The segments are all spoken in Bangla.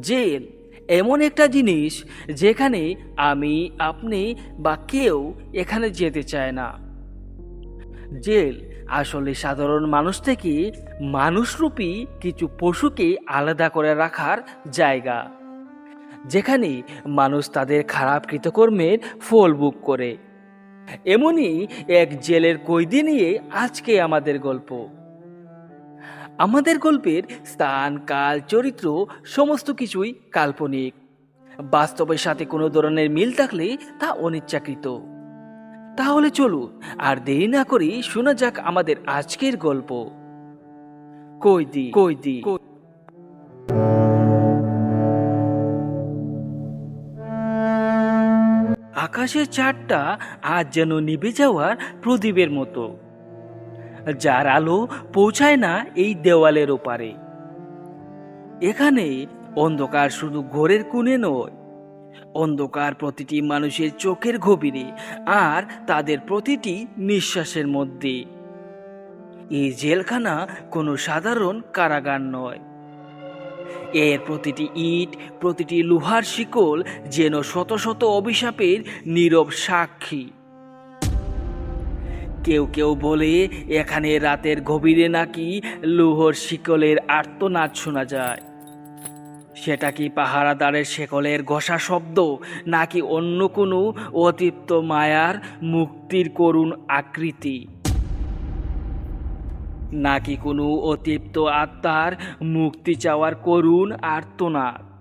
জেল এমন একটা জিনিস যেখানে আমি, আপনি বা কেউ এখানে যেতে চায় না। জেল আসলে সাধারণ মানুষ থেকে মানুষরূপী কিছু পশুকে আলাদা করে রাখার জায়গা, যেখানে মানুষ তাদের খারাপ কৃতকর্মের ফল বুক করে। এমনই এক জেলের কৈদি নিয়ে আজকে আমাদের গল্প। আমাদের গল্পের স্থান কাল চরিত্র সমস্ত কিছুই কাল্পনিক। বাস্তবের সাথে কোনো ধরনের মিল থাকলে তা অনিচ্ছাকৃত। তাহলে চলুন আর দেরি না করি শোনা যাক আমাদের আজকের গল্প। কইদি কৈদি আকাশের চারটা আজ যেন নিভে যাওয়ার প্রদীপের মতো। যার আলো পৌঁছায় না এই দেওয়ালের ওপারে। এখানে অন্ধকার শুধু ঘোরের কোণে নয়, অন্ধকার প্রতিটি মানুষের চোখের গভীরে আর তাদের প্রতিটি নিঃশ্বাসের মধ্যে। এই জেলখানা কোনো সাধারণ কারাগার নয়। এর প্রতিটি ইট, প্রতিটি লোহার শিকল যেন শত শত অভিশাপের নীরব সাক্ষী। কেউ কেউ বলে, এখানে রাতের গভীরে নাকি লোহর শিকলের আর্তনাদ শোনা যায়? সেটা কি পাহারাদারের শেকলের ঘষা শব্দ, নাকি অন্য কোনো অতিপ্ত মায়ার মুক্তির করুণ আকৃতি? নাকি কোনো অতিপ্ত আত্মার মুক্তি চাওয়ার করুণ আর্তনাদ?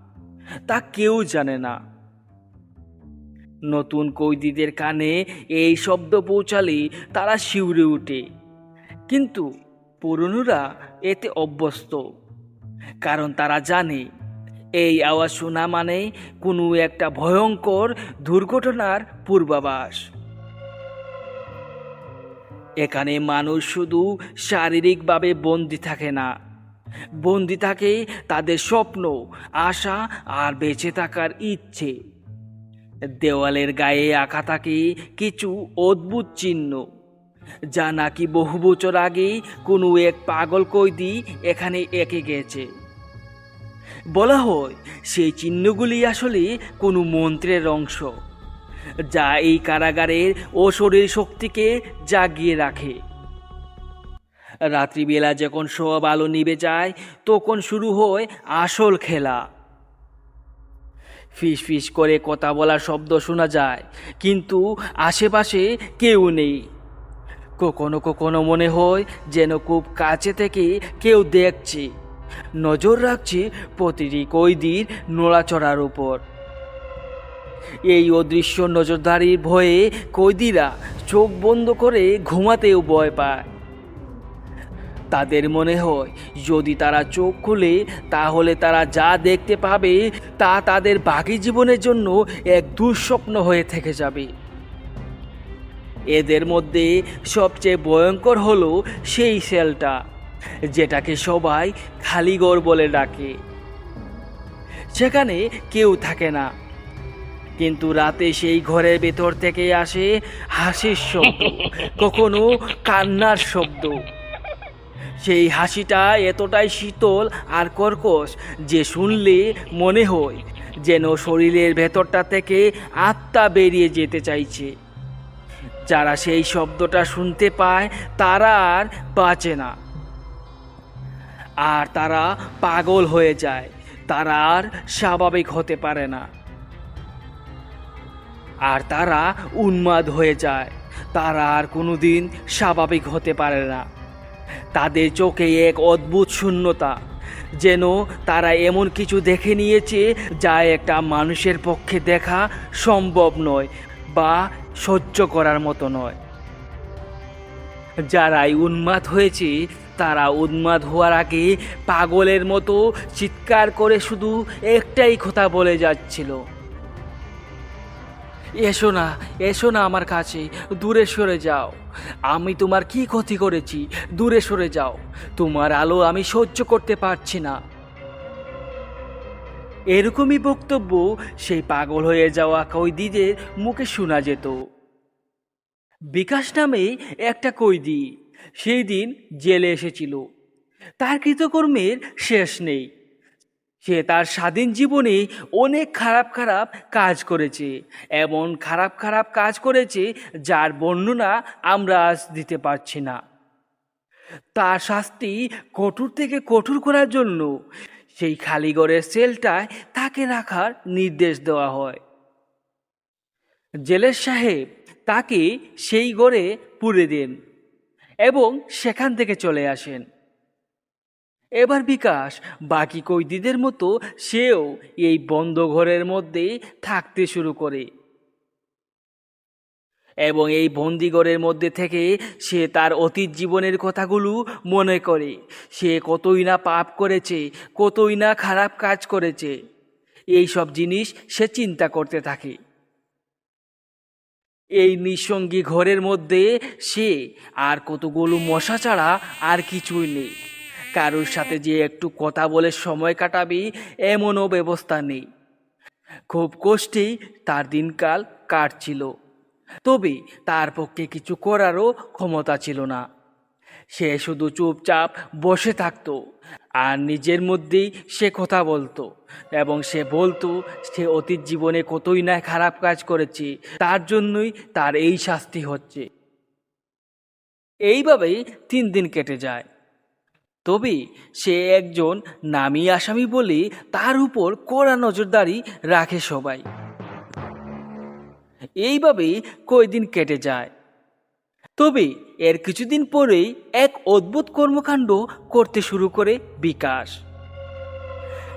তা কেউ জানে না। নতুন কয়েদিদের কানে এই শব্দ পৌঁছালে তারা শিউরে ওঠে কিন্তু পুরনোরা এতে অভ্যস্ত, কারণ তারা জানে এই আওয়াজ শোনা মানে কোনো একটা ভয়ঙ্কর দুর্ঘটনার পূর্বাভাস। এখানে মানুষ শুধু শারীরিকভাবে বন্দি থাকে না, বন্দি থাকে তাদের স্বপ্ন, আশা আর বেঁচে থাকার ইচ্ছে। দেওয়ালের গায়ে আঁকা থাকে কিছু অদ্ভুত চিহ্ন। যা নাকি বহু বছর আগে কোনো এক পাগল কয়েদি এখানে এঁকে গেছে। বলা হয়, সেই চিহ্নগুলি আসলে কোনো মন্ত্রের অংশ, যা এই কারাগারের অশরীর শক্তিকে জাগিয়ে রাখে। রাত্রিবেলা যখন সব আলো নিভে যায়, তখন শুরু হয় আসল খেলা। ফিস ফিস করে কথা বলার শব্দ শোনা যায়। কিন্তু আশেপাশে কেউ নেই। কখনো কখনো মনে হয় যেন খুব কাছে থেকে কেউ দেখছে। নজর রাখছে প্রতিটি কৈদির নোড়াচড়ার উপর। এই অদৃশ্য নজরদারির ভয়ে কৈদিরা চোখ বন্ধ করে ঘুমাতেও ভয় পায়। তাদের মনে হয়, যদি তারা চোখ খুলে, তাহলে তারা যা দেখতে পাবে, তা তাদের বাকি জীবনের জন্য এক দুঃস্বপ্ন হয়ে থেকে যাবে। এদের মধ্যে সবচেয়ে ভয়ঙ্কর হলো সেই সেলটা যেটাকে সবাই খালিগড় বলে ডাকে। সেখানে কেউ থাকে না। কিন্তু রাতে সেই ঘরের ভেতর থেকে আসে হাসির শব্দ, কখনো কান্নার শব্দ। সেই হাসিটা এতটাই শীতল আর কর্কশ যে শুনলে মনে হয় যেন শরীরের ভেতরটা থেকে আত্মা বেরিয়ে যেতে চাইছে। যারা সেই শব্দটা শুনতে পায়, তারা আর বাঁচে না। আর তারা পাগল হয়ে যায়, তারা আর স্বাভাবিক হতে পারে না। আর তারা উন্মাদ হয়ে যায়, তারা আর কোনোদিন স্বাভাবিক হতে পারে না। তাদের চোখে এক অদ্ভুত শূন্যতা। যেন তারা এমন কিছু দেখে নিয়েছে যা একটা মানুষের পক্ষে দেখা সম্ভব নয় বা সহ্য করার মতো নয়। যারাই উন্মাদ হয়েছে, তারা উন্মাদ হওয়ার আগে পাগলের মতো চিৎকার করে শুধু একটাই কথা বলে যাচ্ছিল। এসো না এসো না আমার কাছে, দূরে সরে যাও। আমি তোমার কি ক্ষতি করেছি? দূরে সরে যাও। তোমার আলো আমি সহ্য করতে পারছি না। এরকমই বক্তব্য সেই পাগল হয়ে যাওয়া কয়েদিদের মুখে শোনা যেত। বিকাশ নামে একটা কয়েদি সেই দিন জেলে এসেছিল। তার কৃতকর্মের শেষ নেই। সে তার স্বাধীন জীবনে অনেক খারাপ খারাপ কাজ করেছে। এমন খারাপ খারাপ কাজ করেছে যার বর্ণনা আমরা আজ দিতে পারছি না। তার শাস্তি কঠোর থেকে কঠোর করার জন্য সেই খালিগড়ের সেলটায় তাকে রাখার নির্দেশ দেওয়া হয়। জেলের সাহেব তাকে সেই গড়ে পুরে দেন এবং সেখান থেকে চলে আসেন। এবার বিকাশ, বাকি কৈদিদের মতো সেও এই বন্ধ ঘরের মধ্যে থাকতে শুরু করে। এবং এই বন্দিগড়ের মধ্যে থেকে সে তার অতীত জীবনের কথাগুলো মনে করে। সে কতই না পাপ করেছে, কতই না খারাপ কাজ করেছে, এই সব জিনিস সে চিন্তা করতে থাকে। এই নিঃসঙ্গী ঘরের মধ্যে সে আর কতগুলো মশা ছাড়া আর কিছুই নেই। কারোর সাথে যে একটু কথা বলে সময় কাটাবি, এমনও ব্যবস্থা নেই। খুব কষ্টেই তার দিনকাল কাটছিল। তবে তার পক্ষে কিছু করারও ক্ষমতা ছিল না। সে শুধু চুপচাপ বসে থাকতো আর নিজের মধ্যেই সে কথা বলতো এবং সে বলতো, সে অতীত জীবনে কতই না খারাপ কাজ করেছে, তার জন্যই তার এই শাস্তি হচ্ছে। এইভাবেই তিন দিন কেটে যায়। তবে সে একজন নামি আসামি বলে তার উপর কড়া নজরদারি রাখে সবাই। এইভাবেই কয়দিন কেটে যায়। তবে এর কিছুদিন পরেই এক অদ্ভুত কর্মকাণ্ড করতে শুরু করে বিকাশ।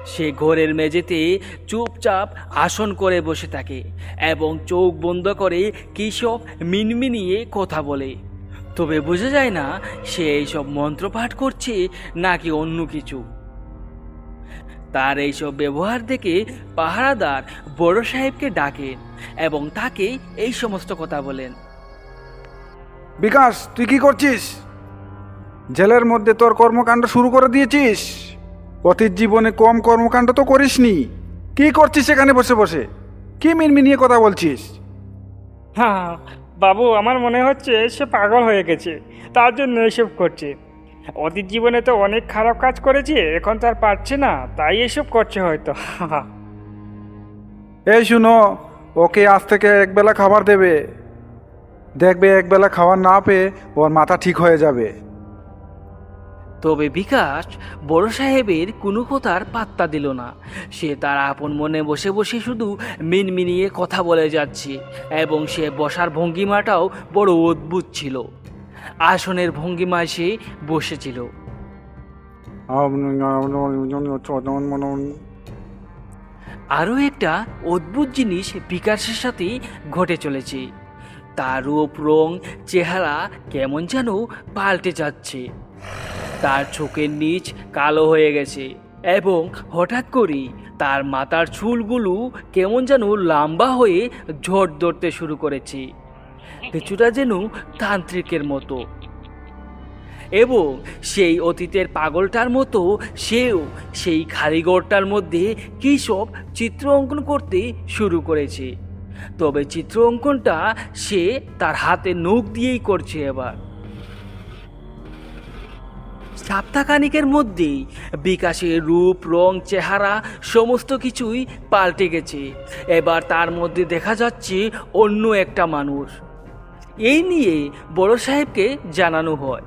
সে ঘরের মেঝেতে চুপচাপ আসন করে বসে থাকে এবং চোখ বন্ধ করে কী সব মিনমিনিয়ে কথা বলে। তবে বোঝা যায় না সে এইসব মন্ত্র পাঠ করছে নাকি অন্য কিছু। তার এইসব ব্যবহার দেখে পাহারাদার বড় সাহেবকে ডাকেন এবং তাকে এই সমস্ত কথা বলেন। বিকাশ তুই কি করছিস? জেলের মধ্যে তোর কর্মকাণ্ড শুরু করে দিয়েছিস? অতীত জীবনে কম কর্মকাণ্ড তো করিসনি। কি করছিস এখানে বসে বসে? কি মিনমিনিয়ে কথা বলছিস? হ্যাঁ বাবু, আমার মনে হচ্ছে সে পাগল হয়ে গেছে। তার জন্য এসব করছে। অতীত জীবনে তো অনেক খারাপ কাজ করেছে, এখন তার পারছে না। তাই এসব করছে হয়তো। এই শুনো, ওকে আজ থেকে একবেলা খাবার দেবে। দেখবে একবেলা খাবার না পেয়ে ওর মাথা ঠিক হয়ে যাবে। তবে বিকাশ বড় সাহেবের কোনো কথার পাত্তা দিল না। সে তার আপন মনে বসে বসে শুধু মিনমিনিয়ে কথা বলে যাচ্ছে এবং সে বসার ভঙ্গিমাটাও বড় অদ্ভুত ছিল। আসনের ভঙ্গিমায় সে বসেছিল। আরও একটা অদ্ভুত জিনিস বিকাশের সাথে ঘটে চলেছে। তার রূপ, রং, চেহারা কেমন যেন পাল্টে যাচ্ছে। তার চোখের নিচ কালো হয়ে গেছে এবং হঠাৎ করে তার মাথার চুলগুলো কেমন যেন লম্বা হয়ে ঝড় ধরতে শুরু করেছে। কিছুটা যেন তান্ত্রিকের মতো। এবং সেই অতীতের পাগলটার মতো সেও সেই খালিগড়টার মধ্যে কী সব চিত্র অঙ্কন করতে শুরু করেছে। তবে চিত্র অঙ্কনটা সে তার হাতে নখ দিয়েই করছে এবার। সপ্তাহখানিকের মধ্যেই বিকাশের রূপ, রং, চেহারা সমস্ত কিছুই পাল্টে গেছে। এবার তার মধ্যে দেখা যাচ্ছে অন্য একটা মানুষ। এই নিয়ে বড় সাহেবকে জানানো হয়।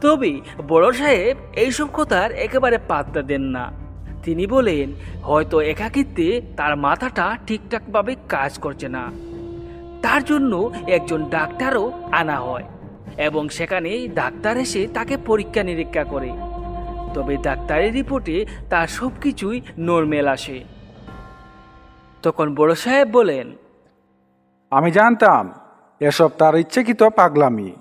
তবে বড় সাহেব এইসব কথার একেবারে পাত্তা দেন না। তিনি বলেন, হয়তো একাকিত্বে তার মাথাটা ঠিকঠাকভাবে কাজ করছে না। তার জন্য একজন ডাক্তারও আনা হয়। এবং সেখানে ডাক্তার এসে তাকে পরীক্ষা নিরীক্ষা করে। তবে ডাক্তারের রিপোর্টে তার সব কিছুই নর্মেল আসে। তখন বড় সাহেব বলেন, আমি জানতাম, এসব তার ইচ্ছেকৃত পাগলামি।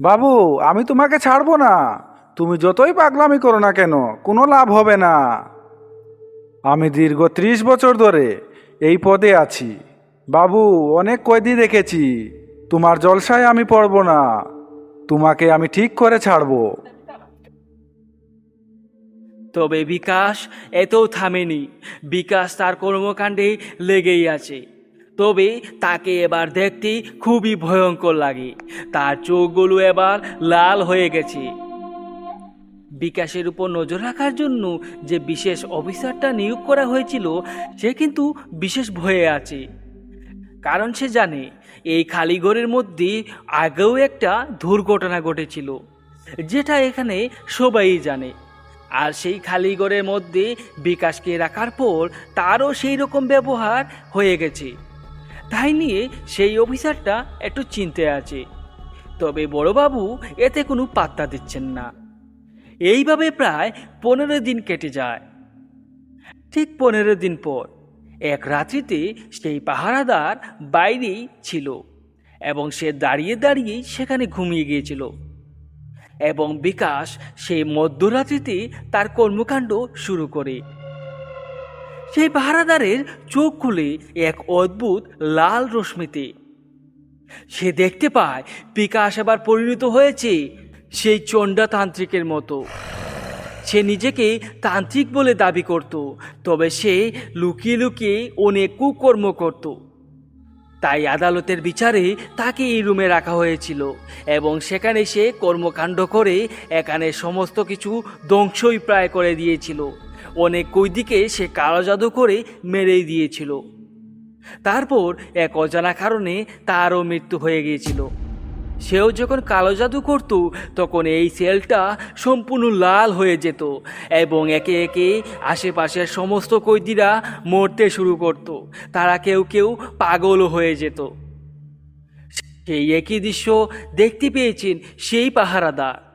বাবু, আমি তোমাকে ছাড়বো না। তুমি যতই পাগলামি করো না কেন, কোনো লাভ হবে না। আমি দীর্ঘ ত্রিশ বছর ধরে এই পদে আছি। বাবু, অনেক কয়দি দেখেছি। তোমার জলসায় আমি পড়ব না। তোমাকে আমি ঠিক করে ছাড়বো। তবে বিকাশ এতেও থামেনি। বিকাশ তার কর্মকাণ্ডে লেগেই আছে। তবে তাকে এবার দেখতে খুবই ভয়ঙ্কর লাগে। তার চোখগুলো এবার লাল হয়ে গেছে। বিকাশের উপর নজর রাখার জন্য যে বিশেষ অফিসারটা নিয়োগ করা হয়েছিল, সে কিন্তু বিশেষ ভয়ে আছে। কারণ সে জানে, এই খালিঘরের মধ্যে আগেও একটা দুর্ঘটনা ঘটেছিল, যেটা এখানে সবাই জানে। আর সেই খালিঘরের মধ্যে বিকাশকে রাখার পর তারও সেই রকম ব্যবহার হয়ে গেছে। তাই নিয়ে সেই অফিসারটা একটু চিনতে আছে। তবে বড়বাবু এতে কোনো পাত্তা দিচ্ছেন না। এইভাবে প্রায় পনেরো দিন কেটে যায়। ঠিক পনেরো দিন পর এক রাত্রিতে সেই পাহারাদার বাইরেই ছিল এবং সে দাঁড়িয়ে দাঁড়িয়ে সেখানে ঘুমিয়ে গিয়েছিল। এবং বিকাশ সেই মধ্যরাত্রিতে তার কর্মকাণ্ড শুরু করে। সেই পাহারাদারের চোখ খুলে এক অদ্ভুত লাল রশ্মিতে। সে দেখতে পায় বিকাশ আবার পরিণত হয়েছে সেই চণ্ডাতান্ত্রিকের মতো। সে নিজেকে তান্ত্রিক বলে দাবি করত, তবে সে লুকিয়ে লুকিয়ে অনেক কুকর্ম করত। তাই আদালতের বিচারে তাকে এই রুমে রাখা হয়েছিল এবং সেখানে সে কর্মকাণ্ড করে এখানে সমস্ত কিছু ধ্বংসই প্রায় করে দিয়েছিল। অনেক কৈদিকে সে কালো জাদু করে মেরেই দিয়েছিল। তারপর এক অজানা কারণে তারও মৃত্যু হয়ে গিয়েছিল। সেও যখন কালো জাদু করত, তখন এই সেলটা সম্পূর্ণ লাল হয়ে যেত এবং একে একে আশেপাশের সমস্ত কৈদিরা মরতে শুরু করত। তারা কেউ কেউ পাগলও হয়ে যেত। সেই একই দৃশ্য দেখতে পেয়েছেন সেই পাহারাদার।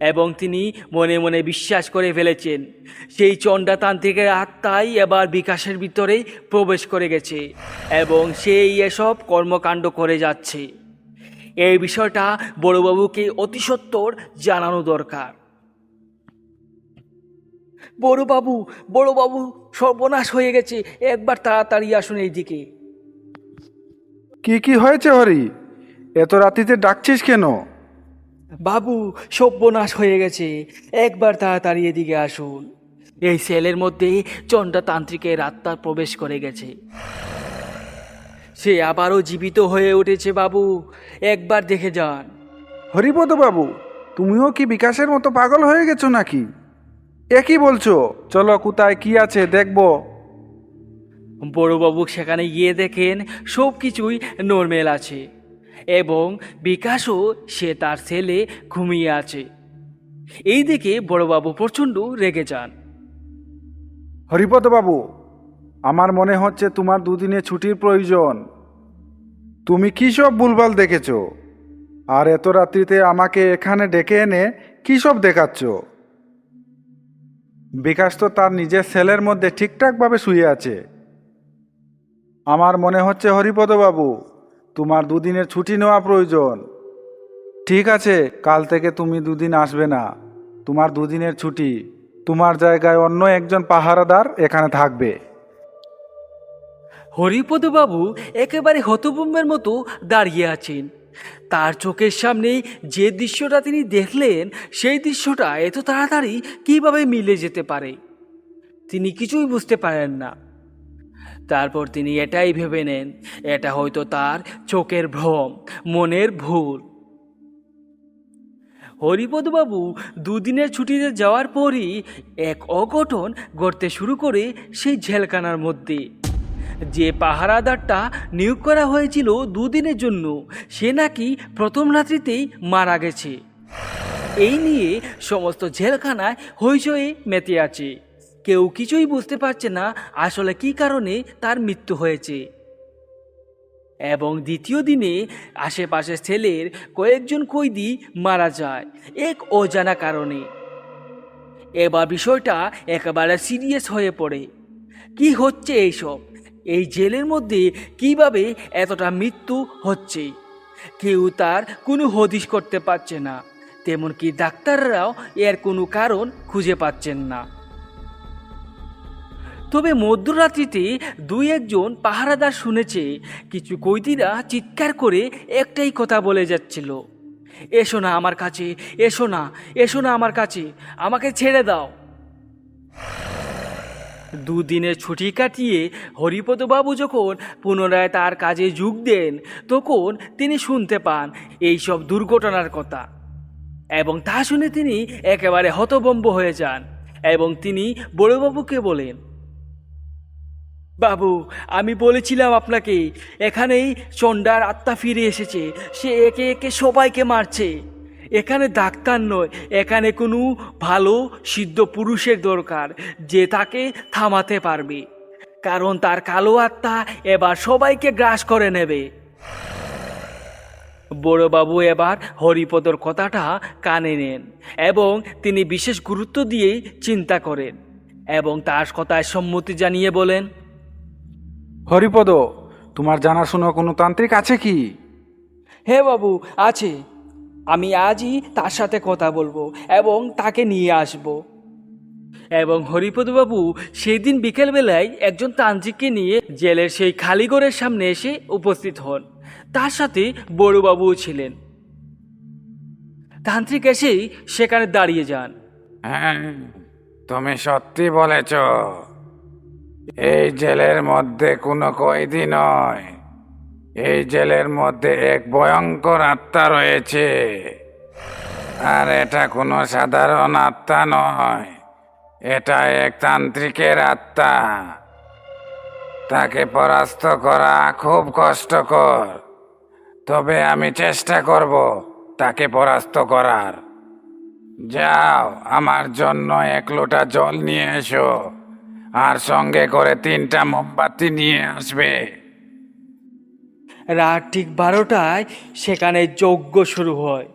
এবং তিনি মনে মনে বিশ্বাস করে ফেলেছেন, সেই চণ্ডাতান্ত্রিকের আত্মাই এবার বিকাশের ভিতরে প্রবেশ করে গেছে এবং সেই এসব কর্মকাণ্ড করে যাচ্ছে। এই বিষয়টা বড়বাবুকে অতি সত্বর জানানো দরকার। বড়বাবু বড়বাবু সর্বনাশ হয়ে গেছে একবার তাড়াতাড়ি আসুন এইদিকে। কি কি হয়েছে হরি? এত রাতিতে ডাকছিস কেন? বাবু সর্বনাশ হয়ে গেছে একবার তাড়াতাড়ি এদিকে আসুন। এই সেলের মধ্যে চণ্ডা তান্ত্রিকের আত্মা প্রবেশ করে গেছে। সে আবারও জীবিত হয়ে উঠেছে বাবু। একবার দেখে যান। হরিপদ বাবু তুমিও কি বিকাশের মতো পাগল হয়ে গেছো নাকি? এ কি বলছো? চলো কোথায় কি আছে দেখব। বড়বাবু সেখানে গিয়ে দেখেন সব কিছুই নর্মেল আছে এবং বিকাশও সে তার ছেলে ঘুমিয়ে আছে। এই দিকে বড়বাবু প্রচণ্ড রেগে যান। হরিপদ বাবু আমার মনে হচ্ছে তোমার দুদিনে ছুটির প্রয়োজন। তুমি কি সব ভুলভাল দেখেছ? আর এত রাত্রিতে আমাকে এখানে ডেকে এনে কি সব দেখাচ্ছ? বিকাশ তো তার নিজের সেলের মধ্যে ঠিকঠাকভাবে শুয়ে আছে। আমার মনে হচ্ছে হরিপদ বাবু তোমার দুদিনের ছুটি নেওয়া প্রয়োজন। ঠিক আছে, কাল থেকে তুমি দুদিন আসবে না। তোমার দুদিনের ছুটি। তোমার জায়গায় অন্য একজন পাহারাদার এখানে থাকবে। হরিপদবাবু একেবারে হতভম্বের মতো দাঁড়িয়ে আছেন। তার চোখের সামনে যে দৃশ্যটা তিনি দেখলেন, সেই দৃশ্যটা এত তাড়াতাড়ি কীভাবে মিলে যেতে পারে? তিনি কিছুই বুঝতে পারেন না। তারপর তিনি এটাই ভেবে নেন, এটা হয়তো তার চোখের ভ্রম, মনের ভুল। হরিপদবাবু দুদিনের ছুটিতে যাওয়ার পরই এক অঘটন ঘটতে শুরু করে সেই ঝেলখানার মধ্যে। যে পাহারাদারটা নিয়োগ করা হয়েছিল দুদিনের জন্য, সে নাকি প্রথম রাত্রিতেই মারা গেছে। এই নিয়ে সমস্ত জেলখানায় হইচই মেতে আছে। কেউ কিছুই বুঝতে পারছে না আসলে কী কারণে তার মৃত্যু হয়েছে। এবং দ্বিতীয় দিনে আশেপাশের ছেলের কয়েকজন কৈদি মারা যায় এক অজানা কারণে। এবার বিষয়টা একেবারে সিরিয়াস হয়ে পড়ে। কি হচ্ছে এইসব? এই জেলের মধ্যে কীভাবে এতটা মৃত্যু হচ্ছে? কেউ তার কোনো হদিশ করতে পারছে না তেমন কি ডাক্তাররাও এর কোনো কারণ খুঁজে পাচ্ছেন না। তবে মধ্যরাত্রিতে দুই একজন পাহারাদার শুনেছে, কিছু কৈদিরা চিৎকার করে একটাই কথা বলে যাচ্ছিল, এসো না আমার কাছে, এসো না এসো না আমার কাছে, আমাকে ছেড়ে দাও। দুদিনের ছুটি কাটিয়ে হরিপদবাবু যখন পুনরায় তার কাজে যোগ দেন, তখন তিনি শুনতে পান এই সব দুর্ঘটনার কথা। এবং তা শুনে তিনি একেবারে হতবম্ব হয়ে যান এবং তিনি বড়বাবুকে বলেন, বাবু, আমি বলেছিলাম আপনাকে, এখানেই চণ্ডার আত্মা ফিরে এসেছে। সে একে একে সবাইকে মারছে। এখানে ডাক্তার নয় এখানে কোনো ভালো সিদ্ধ পুরুষের দরকার যে তাকে থামাতে পারবে। কারণ তার কালো আত্মা এবার সবাইকে গ্রাস করে নেবে। বড়বাবু এবার হরিপদর কথাটা কানে নেন এবং তিনি বিশেষ গুরুত্ব দিয়ে চিন্তা করেন এবং তার কথায় সম্মতি জানিয়ে বলেন হরিপদ তোমার জানাশোনা কোনো তান্ত্রিক আছে কি? হে বাবু আছে। আমি আজই তার সাথে কথা বলব এবং তাকে নিয়ে আসব। এবং হরিপদবাবু সেই দিন বিকেলবেলায় একজন তান্ত্রিককে নিয়ে জেলের সেই খালিগড়ের সামনে এসে উপস্থিত হন। তার সাথে বড়বাবুও ছিলেন। তান্ত্রিক এসেই সেখানে দাঁড়িয়ে যান। হ্যাঁ তুমি সত্যি বলেছ। এই জেলের মধ্যে কোনো কয়েদি নয়। এই জেলের মধ্যে এক ভয়ঙ্কর আত্মা রয়েছে। আর এটা কোনো সাধারণ আত্মা নয়। এটা এক তান্ত্রিকের আত্মা। তাকে পরাস্ত করা খুব কষ্টকর। তবে আমি চেষ্টা করব তাকে পরাস্ত করার। যাও, আমার জন্য এক লোটা জল নিয়ে এসো। আর সঙ্গে করে তিনটা মোমবাতি নিয়ে আসবে। রাত ঠিক বারোটায় সেখানে যজ্ঞ শুরু হয়।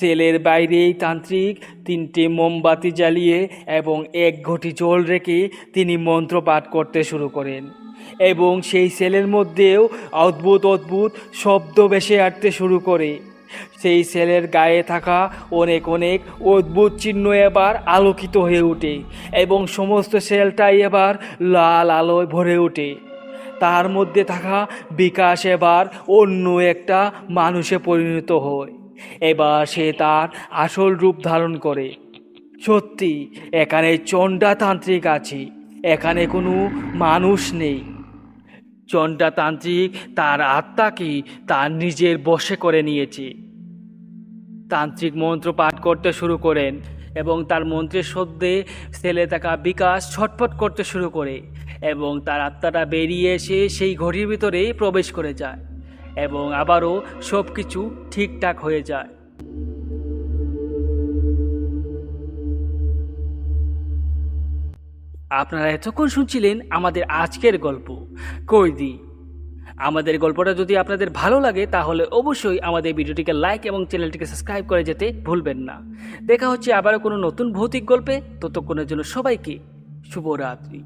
সেলের বাইরেই তান্ত্রিক তিনটে মোমবাতি জ্বালিয়ে এবং এক ঘটি জল রেখে তিনি মন্ত্র পাঠ করতে শুরু করেন এবং সেই সেলের মধ্যেও অদ্ভুত অদ্ভুত শব্দ ভেসে আসতে শুরু করে। সেই সেলের গায়ে থাকা অনেক অনেক অদ্ভুত চিহ্ন এবার আলোকিত হয়ে ওঠে এবং সমস্ত সেলটাই এবার লাল আলোয় ভরে ওঠে। তার মধ্যে থাকা বিকাশ এবার অন্য একটা মানুষে পরিণত হয়। এবার সে তার আসল রূপ ধারণ করে। সত্যি, এখানে চণ্ডাতান্ত্রিক আছে, এখানে কোনো মানুষ নেই। চণ্ডাতান্ত্রিক তার আত্মাকে তার নিজের বশে করে নিয়েছে। তান্ত্রিক মন্ত্র পাঠ করতে শুরু করেন এবং তার মন্ত্রের শব্দে ছেলে থাকা বিকাশ ছটফট করতে শুরু করে। এবং তার আত্মাটা বেরিয়ে এসে সেই ঘড়ির ভিতরে প্রবেশ করে যায় এবং আবারও সব কিছু ঠিকঠাক হয়ে যায়। আপনারা এতক্ষণ শুনছিলেন আমাদের আজকের গল্প কৈদি আমাদের গল্পটা যদি আপনাদের ভালো লাগে, তাহলে অবশ্যই আমাদের ভিডিওটিকে লাইক এবং চ্যানেলটিকে সাবস্ক্রাইব করে যেতে ভুলবেন না। দেখা হচ্ছে আবারও কোনো নতুন ভৌতিক গল্পে, ততক্ষণের জন্য সবাইকে শুভরাত্রি।